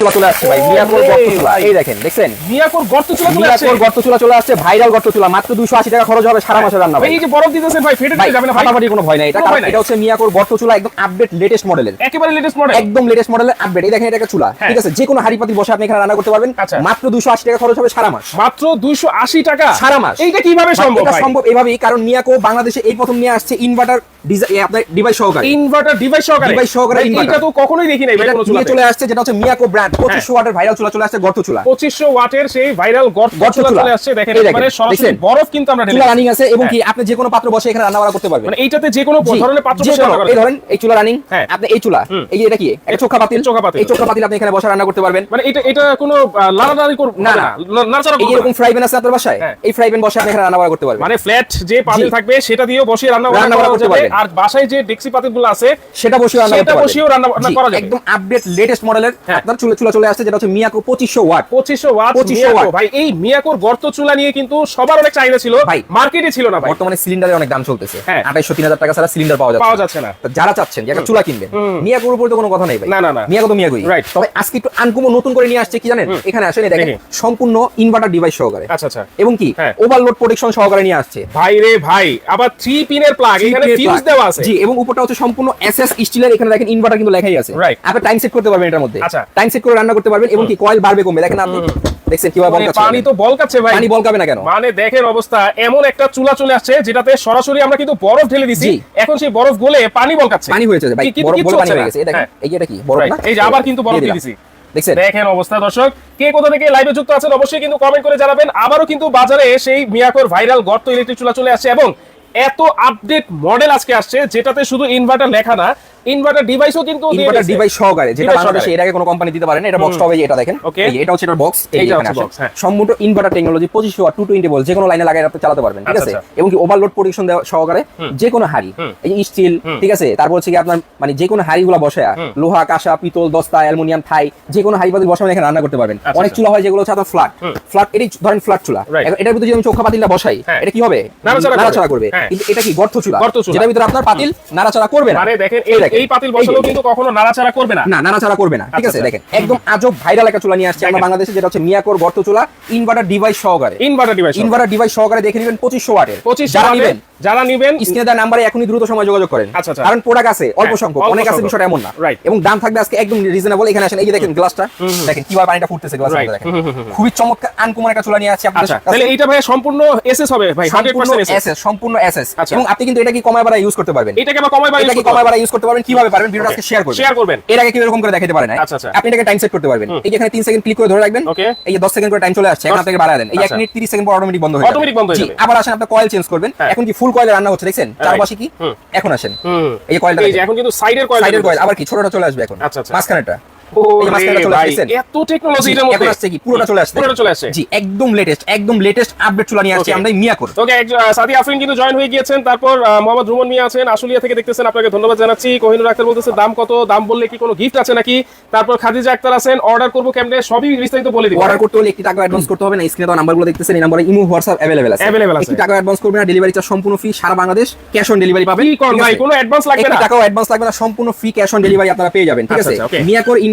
চুলা চলে আসছে ভাই। মিয়াকোর গর্ত চুলা। এই দেখেন দেখছেন? মিয়াকোর গর্ত চুলা চলে আসছে। মিয়াকোর গর্ত চুলা চলে আসছে। ভাইরাল গর্ত চুলা। মাত্র 280 টাকা খরচ হবে সারা মাসে রান্না ভাই। ভাই এই যে বরফ দিতেছেন ভাই ফেটে যাবে না ফাটাফাটি কোনো ভয় নাই। এটা কারণ এটা হচ্ছে মিয়াকোর গর্ত চুলা একদম আপডেট লেটেস্ট মডেলের একেবারে লেটেস্ট মডেল একদম লেটেস্ট মডেলের আপডেট এই দেখেন এটা একটা চুলা। হ্যাঁ। ঠিক আছে যে কোনো হাড়ি পাতিল বসে আপনি এখানে রান্না করতে পারবেন। আচ্ছা। মাত্র 280 টাকা খরচ হবে সারা মাস। মাত্র 280 টাকা? সারা মাস। এইটা কীভাবে সম্ভব এটা সম্ভব এভাবেই কারণ মিয়াকো বাংলাদেশে এই প্রথম নিয়ে আসছে ইনভার্টার আপনার ডিভাইস সহকারে। ইনভার্টার ডিভাইস সহকারে। Device সহকারে inverter। তো কখনোই দেখি নাই ভাই এটা চলে আসছে যেটা হচ্ছে মিয়াকো ব্র্যান্ড 2500 ওয়াটের ভাইরাল চুলা চলে আসছে গর্ত চুলা 2500 ওয়াটের সেই ভাইরাল গর্ত গর্ত চুলা চুলা। চলে আসছে দেখেন এই সরাসরি বরফ কিন্তু আমরা চুলা রানিং আছে এবং। কি আপনি যে কোনো পাত্র বসে এখানে রান্না করতে পারবেন মানে এইটাতে যে কোনো ধরনের পাত্র বসে রান্না এই ধরেন এই চুলা রানিং। আপনি এই চুলা এই এটা কি এটা চোখা পাতিল চোখা পাতিল। এই চোখা পাতিল আপনি এখানে বসে রান্না করতে পারবেন এটা এটা কোনো লাড়ালাড়ি করবে না, না না। এই এরকম ফ্রাই প্যান আছে আপনার বাসায়। এই ফ্রাই প্যান বসে আপনি এখানে রান্না করতে পারবেন মানে ফ্ল্যাট যে পাতিল থাকবে সেটা দিয়েও বসিয়ে রান্না করা করতে পারবেন। আর বাসায় যে ডেক্সি পাতিলগুলো আছে সেটা বসে রান্না করতে পারবেন রান্না বান্না জি, করা যাবে। একদম আপডেট লেটেস্ট মডেলের। আপনার চুলা চুলা চলে আসছে যেটা হচ্ছে Miyako 2500 watt. 2500 watt. 2500 Miyako watt. ভাই এই মিয়াকোর গর্ত চুলা নিয়ে কিন্তু সবার অনেক চাহিদা ছিল। ভাই। মার্কেটে ছিল না ভাই। বর্তমানে সিলিন্ডারের অনেক দাম চলতেছে। হ্যাঁ। 2800 3000 টাকা ছাড়া সিলিন্ডার পাওয়া যাচ্ছে পাওয়া। যাচ্ছে না। যারা চাচ্ছেন যে একটা চুলা কিনবেন মিয়াকোর উপর তো কোনো কথা নেই ভাই। না, না, না। মিয়াকো তো মিয়াকোই। Right. তবে আজকে একটু আনকমন নতুন করে নিয়ে আসছে কি জানেন? এখানে আসেন দেখেন সম্পূর্ণ ইনভার্টার ডিভাইস সহকারে। আচ্ছা আচ্ছা। এবং কি? হ্যাঁ। ওভারলোড প্রোটেকশন সহকারে নিয়ে আসছে। ভাই রে ভাই আবার থ্রি পিনের প্লাগ এখানে ফিউজ দেওয়া আছে। জি এবং উপরটা হচ্ছে সম্পূর্ণ এসএস স্টিলের এখানে দেখেন ইনভার্টার কিন্তু লেখাই আছে। Right. আপনি টাইম সেট করতে পারবেন এটার মধ্যে। আচ্ছা। টাইম সেট করে রান্না করতে পারবেন এবং কি কয়েল বাড়বে কমবে। দেখেন আপনি দেখছেন কীভাবে মানে বলকাচ্ছে পানি তো বলকাচ্ছে ভাই। পানি বলকাবে না কেন? মানে দেখেন অবস্থা এমন একটা চুলা চলে আসছে যেটাতে সরাসরি আমরা কিন্তু বরফ ঢেলে দিছি। এখন সেই বরফ গলে পানি বলকাচ্ছে পানি হয়েছে ভাই কি- বড় পানি হয়ে গেছে। এই দেখেন হ্যাঁ। এই যে এটা কি? বরফ না? এই যে আবার কিন্তু বরফ দিয়ে দিছি। দেখেন অবস্থা দর্শক কে কোথা থেকে লাইভে যুক্ত আছেন অবশ্যই কিন্তু কমেন্ট করে জানাবেন। আবারও কিন্তু বাজারে সেই মিয়াকোর ভাইরাল গর্ত ইলেকট্রিক চুলা চলে আসছে এবং এত আপডেট মডেল আজকে আসছে যেটাতে শুধু ইনভার্টার লেখা না ইনভার্টার ডিভাইসও কিন্তু ইনভার্টার ডিভাইস সহকারে যেটা বাংলাদেশে এর আগে কোনো কোম্পানি দিতে পারে না এটা এটা দেখেন। এই এটা হচ্ছে বক্স এই এখানে হ্যাঁ। সম্পূর্ণ ইনভার্টার টেকনোলজি 2500 ওয়াট 220 ভোল্ট যে কোনো লাইনে লাগাই আপনি চালাতে পারবেন ঠিক আচ্ছা, আছে? আচ্ছা। এবং কি ওভারলোড প্রোটেকশন দেওয়া সহকারে যে কোনো হাড়ি এই যে স্টিল ঠিক আছে? তারপর হচ্ছে কি আপনার মানে যে কোনো হাড়িগুলো বসায়া লোহা কাঁসা পিতল দস্তা অ্যালুমিনিয়াম থাই যে কোনো হাড়ি বসাবেন এখানে রান্না করতে পারবেন। আচ্ছা, অনেক। চুলা হয় যেগুলো হচ্ছে আপনার ফ্ল্যাট ফ্ল্যাট এটাই ধরেন ফ্ল্যাট চুলা। এটার ভিতরে যদি আমি চোখা পাতিলটা বসাই হ্যাঁ। এটা কি হবে? নাড়াচাড়া করবে। হ্যাঁ। কিন্তু এটা কি গর্ত চুলা? যেটার ভিতরে আপনার পাতিল নাড়াচাড়া করবে না। দেখেন এই এই পাতিল বসালেও কিন্তু কখনো নাড়াচাড়া করবে না। না নাড়াচাড়া করবে না। ঠিক আচ্ছা, আছে আচ্ছা। দেখেন একদম আজব ভাইরাল একটা চুলা নিয়ে আসছে আমরা বাংলাদেশে যেটা হচ্ছে মিয়াকোর গর্ত চুলা ইনভার্টার ডিভাইস সহকারে ইনভার্টার ডিভাইস ইনভার্টার ডিভাইস সহকারে দেখে নেবেন ওয়াটের। যারা নেবেন যারা নিবেন। স্ক্রিনে দেওয়া নাম্বারে এখনই দ্রুত সময় যোগাযোগ করেন। আচ্ছা, আচ্ছা। কারণ প্রোডাক্ট আছে অল্প হ্যাঁ, সংখ্যক অনেক আছে বিষয়টা এমন না। এবং দাম থাকবে আজকে একদম রিজনেবল এখানে আসেন এই যে দেখেন গ্লাসটা দেখেন কীভাবে পানিটা ফুটতেছে. মধ্যে দেখেন। খুবই চমৎকার আনকমন একটা চুলা নিয়ে আসছে আপনাদের আচ্ছা তাহলে এইটা ভাই সম্পূর্ণ এসএস হবে ভাই 100% এসএস সম্পূর্ণ এসএস আচ্ছা। এবং আপনি কিন্তু এটা কি কমায় বাড়া ইউজ করতে পারবেন? এটাকে এটা কমায় বাড়া ইউজ করতে পারবেন কীভাবে পারবেন ভিডিওটা আজকে শেয়ার করবেন? শেয়ার করবেন? এর আগে কেউ এরকম করে দেখাতে পারে না আচ্ছা, আচ্ছা। আপনি এটাকে টাইম সেট করতে পারবেন। এই যে এখানে 3 সেকেন্ড ক্লিক করে ধরে রাখবেন. এই যে 10 সেকেন্ড করে টাইম চলে আসছে এখন আপনাকে বাড়ায় দেন। এই 1 আচ্ছা। মিনিট 30 সেকেন্ড পর অটোমেটিক বন্ধ হয়ে যাবে। অটোমেটিক বন্ধ হয়ে যাবে। আবার আসেন আপনি কয়েল চেঞ্জ করবেন। হ্যাঁ। এখন কি ফুল কয়েলে রান্না হচ্ছে দেখছেন? চারপাশে কি? এখন আসেন। এই যে কয়েলটা এই যে এখন কিন্তু সাইডের কয়েল সাইডের কয়েল আবার কি? ছোটটা চলে আসবে এখন। আচ্ছা, আচ্ছা। মাঝখানেটা ও এই যে মাঝখানটা চলে ভাই, আসছেন। এত টেকনোলজি জি, এর এখন মধ্যে আসছে কি পুরোটা চলে আসছে পুরোটা চলে আসছে জি একদম লেটেস্ট একদম লেটেস্ট আপডেট চলে নিয়ে আসছে Okay. আমরা এই মিয়াকোর ওকে সাদি আফরিন কিন্তু জয়েন হয়ে গিয়েছেন তারপর আহ, মোহাম্মদ রুমন মিয়া আছেন আশুলিয়া থেকে দেখতেছেন আপনাকে ধন্যবাদ জানাচ্ছি কোহিনুর আক্তার বলতেছে দাম কত দাম বললে কি কোনো গিফট আছে নাকি তারপর খাদিজা আক্তার আছেন অর্ডার করবো কেমনে সবই বিস্তারিত বলে দিব অর্ডার করতে হলে একটি টাকা অ্যাডভান্স করতে হবে না স্ক্রিনে দেওয়া নাম্বারগুলো দেখতেছেন এই নাম্বারে ইমো হোয়াটসঅ্যাপ अवेलेबल আছে Available আছে। একটি টাকা অ্যাডভান্স করবেন না ডেলিভারি চার্জ সম্পূর্ণ free Sara Bangladesh cash on delivery পাবেন কি কর ঠিক ভাই আছে? কোনো অ্যাডভান্স লাগবে একটি না টাকাও অ্যাডভান্স লাগবে না সম্পূর্ণ ফ্রি ক্যাশ অন ডেলিভারি আপনারা পেয়ে যাবেন ঠিক আচ্ছা, আছে আচ্ছা, okay.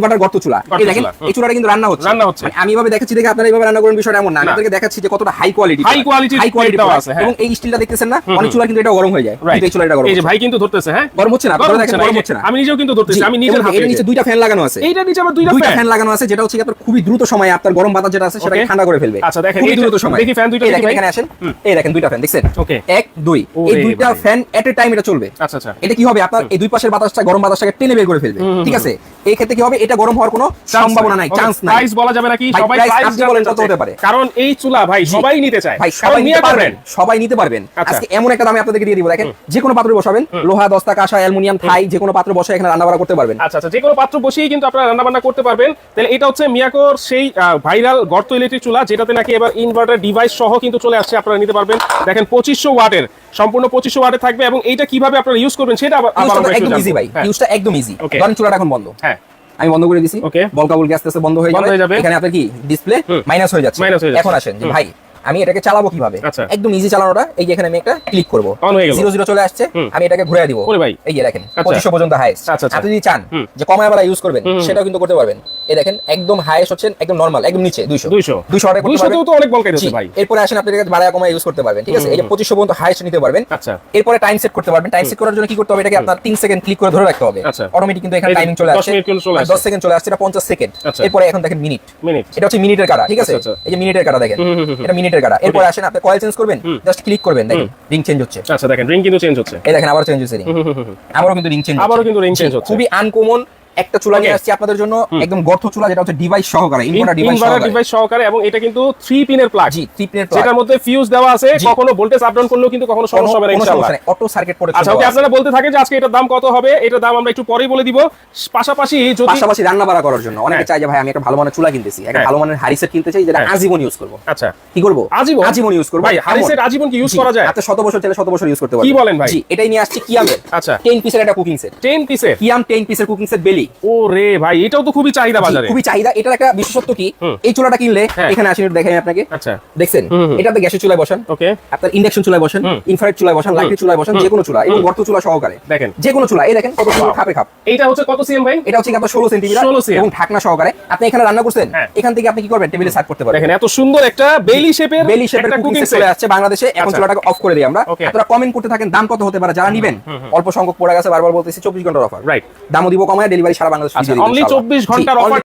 ইনভার্টার গর্ত চুলা। এই দেখেন এই চুলাটা কিন্তু রান্না হচ্ছে। রান্না হচ্ছে। মানে আমি এভাবে দেখাচ্ছি দেখে আপনারা এইভাবে রান্না করেন বিষয়টা এমন না। আমি আপনাদেরকে দেখাচ্ছি যে কতটা high quality High quality high quality আছে, হ্যাঁ। এবং এই স্টিলটা দেখতেছেন না অনেক চুলা কিন্তু এটা গরম হয়ে যায়। কিন্তু এই চুলা এটা গরম এই যে ভাই কিন্তু ধরতেছে হ্যাঁ? গরম হচ্ছে না আপনারা দেখেন গরম হচ্ছে না। আমি নিজেও কিন্তু ধরতেছি আমি হাতে নিচে দুইটা ফ্যান লাগানো আছে। এইটা নিচে আবার দুইটা ফ্যান ফ্যান লাগানো আছে যেটা হচ্ছে আপনার খুবই দ্রুত সময় আপনার গরম বাতাস যেটা আছে সেটাকে ঠান্ডা করে ফেলবে। আচ্ছা, দেখেন, খুবই দ্রুত সময়। দেখি fan দুইটা দেখেন এখানে আসেন। এই দেখেন দুইটা ফ্যান দেখছেন? Okay. এক দুই। এই দুইটা ফ্যান এট এ টাইম এটা চলবে। আচ্ছা আচ্ছা। এটা কি হবে? আপনার এই দুই পাশের বাতাসটা গরম বাতাসটাকে টেনে বের করে ফেলবে। ঠিক আছে এই ক্ষেত্রে কি হবে এটা গরম হওয়ার কোনো সম্ভাবনা নাই চান্স নাই। প্রাইস বলা যাবে নাকি? সবাই প্রাইস আপনি বলেন কত হতে পারে? কারণ এই চুলা ভাই সবাই নিতে চায়। ভাই সবাই নিতে পারবেন সবাই নিতে পারবেন। আচ্ছা। আজকে এমন একটা দামে আপনাদেরকে দিয়ে দিব দেখেন যে কোনো পাত্রে বসাবেন লোহা দস্তা কাঁসা অ্যালুমিনিয়াম থাই যে কোনো পাত্রে বসে এখানে রান্না বান্না করতে পারবেন। আচ্ছা আচ্ছা যে কোনো পাত্র বসিয়েই কিন্তু আপনারা রান্না বান্না করতে পারবেন। তাহলে এটা হচ্ছে মিয়াকোর সেই ভাইরাল গর্ত ইলেকট্রিক চুলা যেটাতে নাকি এবার ইনভার্টার ডিভাইস সহ কিন্তু চলে আসছে আপনারা নিতে পারবেন। দেখেন পঁচিশশো ওয়াটের সম্পূর্ণ পঁচিশশো ওয়াটের থাকবে এবং এইটা কীভাবে আপনারা ইউজ করবেন সেটা আবার একদম ইজি ভাই হ্যাঁ, ইউজটা একদম ইজি ধরেন চুলাটা এখন বন্ধ। হ্যাঁ। আমি বন্ধ করে দিছি। ওকে বলকা গ্যাস আস্তে আস্তে বন্ধ হয়ে যাবে। এখানে আপনার কি? ডিসপ্লে মাইনাস হয়ে যাচ্ছে। হয়ে যাচ্ছে। এখন আসেন যে ভাই আমি এটাকে চালাবো কীভাবে? আচ্ছা। একদম ইজি চালানোটা এই যে এখানে আমি একটা ক্লিক করব। জিরো জিরো চলে আসছে আমি এটাকে ঘুরে দিব। এই যে দেখেন আচ্ছা। পঁচিশশো পর্যন্ত হাইস্ট আচ্ছা। আপনি যদি চান যে কমায় বেলা ইউজ করবেন। সেটাও কিন্তু করতে পারবেন। এই দেখেন একদম হাইস্ট হচ্ছে একদম নর্মাল একদম নিচে দুইশো। 200 দুইশো অর্ডার করতে 200 পারবেন। তেও তো অনেক ভাই। এরপরে আসেন আপনি এটাকে বাড়ায় কমায় ইউজ করতে পারবেন ঠিক আছে? এই যে পঁচিশশো পর্যন্ত হাইস্ট নিতে পারবেন। এরপরে টাইম সেট করতে পারবেন। টাইম সেট করার জন্য কি করতে হবে? এটাকে আপনার তিন সেকেন্ড ক্লিক করে ধরে রাখতে হবে। অটোমেটিক কিন্তু এখানে টাইমিং চলে 10 আসছে। মিনিট। দশ সেকেন্ড চলে আসছে এটা পঞ্চাশ সেকেন্ড। এরপরে এখন দেখেন মিনিট মিনিট এটা হচ্ছে মিনিটের কাটা ঠিক আছে। এই যে মিনিটের কাটা দেখেন। এটা মিনিটের কাটা। এরপর আসেন আপনি কয়েল চেঞ্জ করবেন? জাস্ট ক্লিক করবেন দেখেন রিং চেঞ্জ হচ্ছে। আচ্ছা দেখেন রিং কিন্তু চেঞ্জ হচ্ছে। এই দেখেন আবার চেঞ্জ হচ্ছে রিং। আবারও কিন্তু রিং চেঞ্জ আবারও কিন্তু রিং চেঞ্জ হচ্ছে। খুবই আনকমন একটা চুলা নিয়ে. আসছি আপনাদের জন্য একদম গর্ত চুলা যেটা হচ্ছে ডিভাইস সহকারে ইনভার্টার ডিভাইস সহকারে। ডিভাইস সহকারে এবং এটা কিন্তু 3 পিনের প্লাগ জি থ্রি পিনের যেটার মধ্যে ফিউজ দেওয়া আছে কখনো ভোল্টেজ আপ ডাউন করলেও কিন্তু কখনো সমস্যা হবে না ইনশাআল্লাহ। অটো সার্কিট প্রোটেকশন আচ্ছা ওকে আপনারা বলতে থাকেন যে আজকে এটার দাম কত হবে এটার দাম আমরা একটু পরেই বলে দিব। পাশাপাশি যদি পাশাপাশি রান্না বাড়া করার জন্য অনেকে হ্যাঁ। চাই যে ভাই আমি একটা ভালো মানের চুলা কিনতেছি একটা হ্যাঁ। ভালো মানের হাড়ি সেট কিনতে চাই যেটা। আজীবন ইউজ করব। আচ্ছা। কি করব? আজীবন? আজীবন ইউজ করব। ভাই হাড়ি সেট আজীবন কি ইউজ করা যায়? আপনি শত বছর চাইলে শত বছর ইউজ করতে পারবেন কি বলেন ভাই? জি এটাই নিয়ে আসছি কিয়ামের আচ্ছা। 10 পিসের একটা কুকিং সেট 10 পিসের কিয়াম 10 পিসের কুকিং সেট বেলি। ও রে ভাই এটাও তো খুবই চাহিদা বাজারে। খুবই চাহিদা। এটার একটা বিশেষত্ব কি? এই চুলাটা কিনলে হ্যাঁ। এখানে আসেন একটু দেখাই আপনাকে। আচ্ছা। দেখছেন। এটাতে গ্যাসের চুলায় বসান। ওকে। আপনার ইন্ডাকশন চুলায় বসান। ইনফ্রারেড চুলায় বসান লাইটের চুলায় বসান যে কোনো চুলা এবং গর্ত চুলা সহকারে। দেখেন। যে কোনো চুলা এই দেখেন কত সুন্দর খাপে খাপ। এইটা হচ্ছে কত সিএম ভাই? এটা হচ্ছে আপনার ষোলো 16 cm এবং ঢাকনা সহকারে। আপনি এখানে রান্না করছেন? হ্যাঁ। এখান থেকে আপনি কি করবেন? টেবিলে সার্ভ করতে পারবেন। দেখেন এত সুন্দর একটা বেলি শেপের বেলি শেপের কুকিং চলে আসছে বাংলাদেশে। এখন আচ্ছা। চুলাটাকে অফ করে দিই আমরা. আপনারা কমেন্ট করতে থাকেন দাম কত হতে পারে? যারা নিবেন অল্প সংখ্যক পড়ে গেছে বারবার বলতেছি চব্বিশ ঘণ্টার অফার রাইট দামও দিব কমায় ডেলিভারি সারা বাংলাদেশ আচ্ছা অনলি ইনশাআল্লাহ। 24 ঘণ্টার অফার